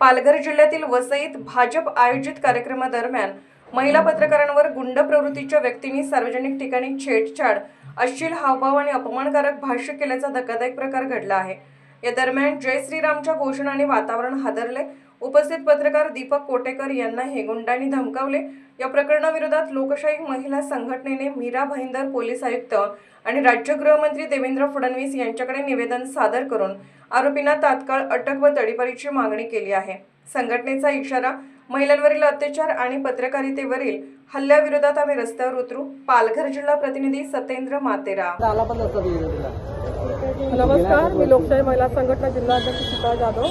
पालघर जिल्ह्यातील वसईत भाजप आयोजित कार्यक्रमादरम्यान महिला पत्रकारांवर गुंड प्रवृत्तीच्या व्यक्तींनी सार्वजनिक ठिकाणी छेडछाड अश्लील हावभाव आणि अपमानकारक भाष्य केल्याचा धक्कादायक प्रकार घडला आहे. या दरम्यान जय श्रीरामच्या घोषणाने वातावरण हादरले. उपस्थित पत्रकार दीपक कोटेकर यांना हे गुंडांनी धमकावले. या प्रकरणाविरोधात लोकशाही महिला संघटनेने मीरा भाईंदर पोलीस आयुक्त आणि राज्य गृहमंत्री देवेंद्र फडणवीस यांच्याकडे निवेदन सादर करून आरोपींना तात्काळ अटक व तडीपारीची मागणी केली आहे. संघटनेचा इशारा महिलांवरील अत्याचार आणि पत्रकारितेवरील हल्ल्याविरोधात आम्ही रस्त्यावर उतरू. पालघर जिल्हा प्रतिनिधी सतेंद्र मातेरा. नमस्कार मी लोकशाही महिला संघटना जिल्हाध्यक्ष सीता जाधव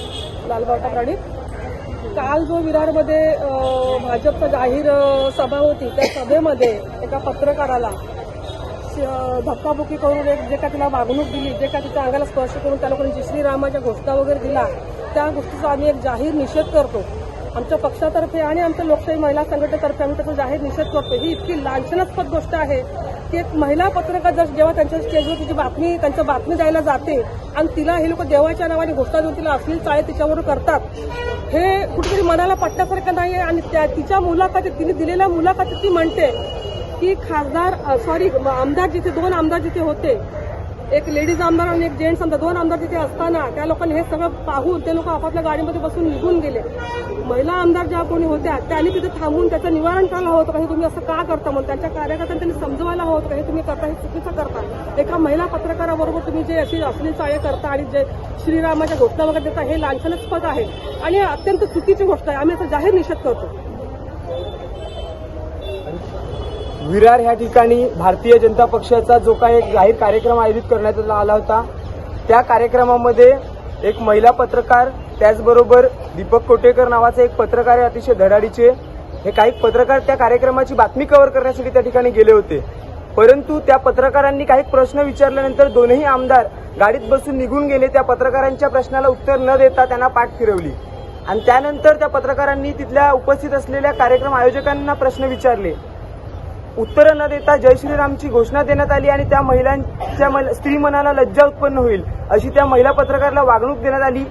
लालबावटा प्राणी काल जो विरारमध्ये भाजपचा जाहीर सभा होती त्या सभेमध्ये एका पत्रकाराला श- धक्काबुक्की करून एक जे का तिला वागणूक दिली जे का तिच्या अंगाला स्पर्श करून त्या लोकांनी जय श्रीरामाच्या घोषणा वगैरे दिला त्या गोष्टीचा आम्ही एक जाहीर निषेध करतो. आमच्या पक्षातर्फे आणि आमच्या लोकशाही महिला संघटनेतर्फे आम्ही त्याचा जाहीर निषेध करतो. ही इतकी लांछनास्पद गोष्ट आहे. ती एक महिला पत्रकार जर जेव्हा त्यांच्या स्टेजवर तिची बातमी त्यांच्या बातमी द्यायला जाते आणि तिला हे लोक देवाच्या नावाने घोषणा देऊन तिला अश्लील चाळे तिच्यावर करतात हे कुठेतरी मनाला पटण्यासारखं नाही आहे. आणि त्या तिच्या मुलाखतीत तिने दिलेल्या मुलाखतीत ती म्हणते की खासदार सॉरी आमदार जिथे दोन आमदार जिथे होते एक लेडीज आमदार आणि एक जेंट्स आमदार दोन आमदार तिथे असताना त्या लोकांनी हे सगळं पाहून ते लोक आपापल्या गाडीमध्ये बसून निघून गेले. महिला आमदार ज्या कोणी होत्या त्यांनी तिथे थांबून त्याचं निवारण करायला हवं होतं का हे तुम्ही असं का करता म्हणून? त्यांच्या कार्यकर्त्यांनी त्यांनी समजवायला हवं होतं का हे तुम्ही करता हे चुकीचं करता? एका महिला पत्रकाराबरोबर तुम्ही जे अशी अश्लील चाळे करता आणि जे श्रीरामाच्या घोषणा वगैरे देता हे लांछनास्पद आहे. आणि अत्यंत चुकीची गोष्ट आहे. आम्ही याचा जाहीर निषेध करतो. विरार ह्या ठिकाणी भारतीय जनता पक्षाचा जो काही एक जाहीर कार्यक्रम आयोजित करण्यात आला होता त्या कार्यक्रमामध्ये एक महिला पत्रकार त्याचबरोबर दीपक कोटेकर नावाचे एक पत्रकार आहे अतिशय धडाडीचे. हे काही पत्रकार त्या कार्यक्रमाची बातमी कव्हर करण्यासाठी त्या ठिकाणी गेले होते. परंतु त्या पत्रकारांनी काही प्रश्न विचारल्यानंतर दोनही आमदार गाडीत बसून निघून गेले. त्या पत्रकारांच्या प्रश्नाला उत्तर न देता त्यांना पाठ फिरवली. आणि त्यानंतर त्या पत्रकारांनी तिथल्या उपस्थित असलेल्या कार्यक्रम आयोजकांना प्रश्न विचारले. उत्तरं न देता जय श्रीरामची घोषणा देण्यात आली आणि त्या महिलांच्या मल- स्त्री मनाला लज्जा उत्पन्न होईल अशी त्या महिला पत्रकाराला वागणूक देण्यात आली.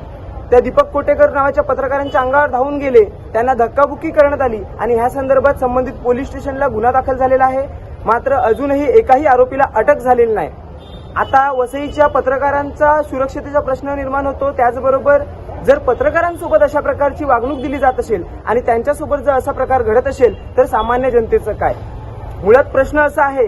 त्या दीपक कोटेकर नावाच्या पत्रकारांच्या अंगावर धावून गेले. त्यांना धक्काबुक्की करण्यात आली आणि ह्या संदर्भात संबंधित पोलीस स्टेशनला गुन्हा दाखल झालेला आहे. मात्र अजूनही एकाही आरोपीला अटक झालेली नाही. आता वसईच्या पत्रकारांचा सुरक्षतेचा प्रश्न निर्माण होतो. त्याचबरोबर जर पत्रकारांसोबत अशा प्रकारची वागणूक दिली जात असेल आणि त्यांच्यासोबत जर असा प्रकार घडत असेल तर सामान्य जनतेचं काय? मुळात प्रश्न असा आहे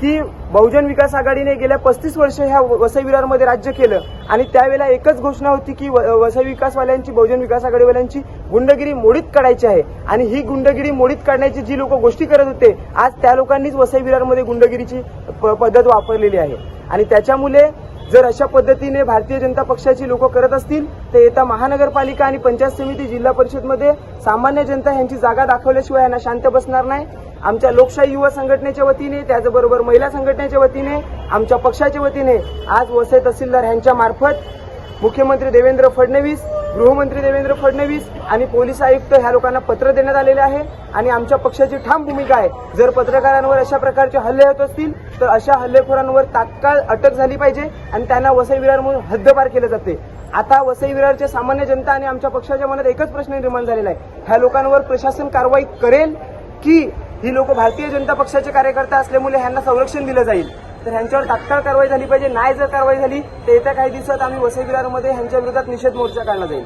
की बहुजन विकास आघाडीने गेल्या पस्तीस वर्ष ह्या वसई विरारमध्ये राज्य केलं आणि त्यावेळेला एकच घोषणा होती की व- वसई विकासवाल्यांची बहुजन विकास आघाडीवाल्यांची गुंडगिरी मोडीत काढायची आहे. आणि ही गुंडगिरी मोडीत काढण्याची जी लोक गोष्टी करत होते आज त्या लोकांनीच वसई विरारमध्ये गुंडगिरीची प- पद्धत वापरलेली आहे. आणि त्याच्यामुळे जर अशा पद्धतीने भारतीय जनता पक्षाची लोक करत असतील तर येत्या महानगरपालिका आणि पंचायत समिती जिल्हा परिषदमध्ये सामान्य जनता यांची जागा दाखवल्याशिवाय यांना शांत बसणार नाही. आमच्या लोकशाही युवा संघटनेच्या वतीने त्याचबरोबर महिला संघटनेच्या वतीने आमच्या पक्षाच्या वतीने आज वसई तहसीलदार यांच्या मार्फत मुख्यमंत्री देवेंद्र फडणवीस गृहमंत्री देवेंद्र फडणवीस आणि पोलीस आयुक्त ह्या लोकांना पत्र देण्यात आलेले आहे. आणि आमच्या पक्षाची ठाम भूमिका आहे. जर पत्रकारांवर अशा प्रकारचे हल्ले होत असतील तर अशा हल्लेखोरांवर तात्काळ अटक झाली पाहिजे आणि त्यांना वसई विरार म्हणून हद्दपार केले जाते. आता वसई विरारच्या सामान्य जनता आणि आमच्या पक्षाच्या मनात एकच प्रश्न निर्माण झालेला आहे. ह्या लोकांवर प्रशासन कारवाई करेल की ही लोक भारतीय जनता पक्षाचे कार्यकर्ते असल्यामुळे ह्यांना संरक्षण दिलं जाईल. तर ह्यांच्यावर तात्काळ कारवाई झाली पाहिजे. नाही जर कारवाई झाली तर येत्या काही दिवसात आम्ही वसई विरारमध्ये ह्यांच्या विरोधात निषेध मोर्चा काढला जाईल.